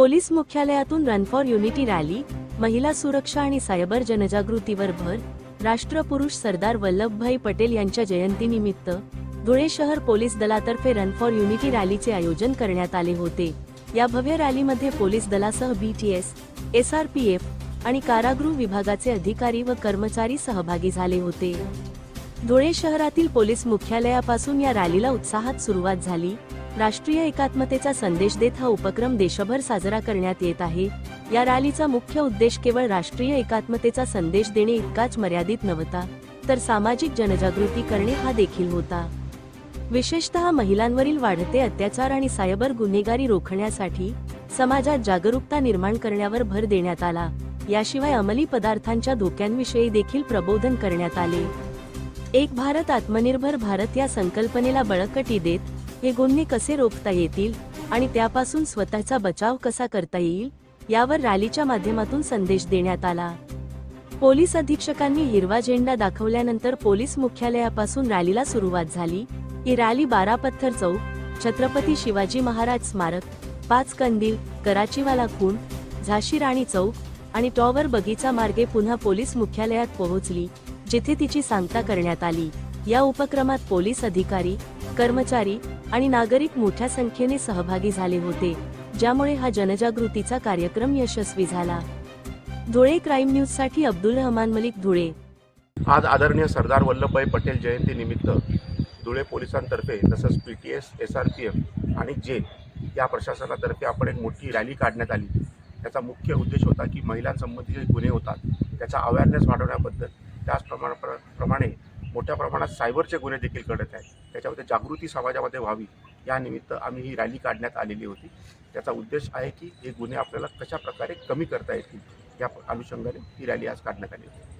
Police मुख्यालयातून run for unity rally महिला सुरक्षा आणि सायबर जनजागृतीवर भर राष्ट्रपुरुष सरदार वल्लभभाई पटेल यांच्या जयंतीनिमित्त धुळे शहर पोलीस दलातर्फे रन फॉर युनिटी रॅलीचे आयोजन करण्यात आले होते. या भव्य रॅलीमध्ये पोलीस दलासह बीटीएस एसआरपीएफ आणि कारागृह विभागाचे अधिकारी व कर्मचारी सहभागी झाले होते. धुळे शहरातील पोलीस मुख्यालयापासून या रॅलीला उत्साहात सुरुवात झाली. राष्ट्रीय एकात्मतेचा संदेश देत हा उपक्रम देशभर साजरा करण्यात येत आहे. या रॅलीचा मुख्य उद्देश केवळ राष्ट्रीय एकात्मतेचा संदेश देणे इतकाच मर्यादित नव्हता तर सामाजिक जनजागृती करणे हा देखील होता. विशेषतः महिलांवरील वाढते अत्याचार आणि सायबर गुन्हेगारी रोखण्यासाठी समाजात जागरूकता निर्माण करण्यावर भर देण्यात आला. याशिवाय अंमली पदार्थांच्या धोक्यांविषयी देखील प्रबोधन करण्यात आले. एक भारत आत्मनिर्भर भारत या संकल्पनेला बळकटी देत हे गुन्हे कसे रोखता येतील आणि त्यापासून स्वतःचा बचाव कसा करता येईल यावर रॅलीच्या माध्यमातून संदेश देण्यात आला. पोलीस अधीक्षकांनी हिरवा झेंडा दाखवल्यानंतर पोलीस मुख्यालयापासून रॅलीला सुरुवात झाली. ही रॅली बारा पत्थर चौक छत्रपती शिवाजी महाराज स्मारक पाच कंदील कराचीवाला खून झाशी राणी चौक आणि टॉवर बगीचा मार्गे पुन्हा पोलीस मुख्यालयात पोहोचली जिथे तिची सांगता करण्यात आली. या उपक्रमात पोलीस अधिकारी कर्मचारी आणि नागरिक मोठ्या संख्येने सहभागी झाले होते ज्यामुळे हा जनजागृतीचा कार्यक्रम यशस्वी झाला. धुळे क्राईम न्यूजसाठी अब्दुल रहमान मलिक धुळे. आज आदरणीय सरदार वल्लभभाई पटेल जयंती निमित्त धुळे पोलिसांतर्फे तसंच P T S S R P F आणि जेल या प्रशासनातर्फे आपण एक मोठी रॅली काढण्यात आली. त्याचा मुख्य उद्देश होता की महिलांसंबंधी जे गुन्हे होतात त्याचा अवेअरनेस वाढवण्याबद्दल. त्याचप्रमाणे प्र- प्रमाणे मोठ्या प्रमाणात सायबरचे गुन्हे देखील घडत आहेत. त्याच्यामध्ये जागृती समाजामध्ये व्हावी या निमित्त आम्ही ही रॅली काढण्यात आलेली होती. त्याचा उद्देश आहे की हे गुन्हे आपल्याला कशा प्रकारे कमी करता येतील या अनुषंगाने ही रॅली आज काढण्यात आली होती.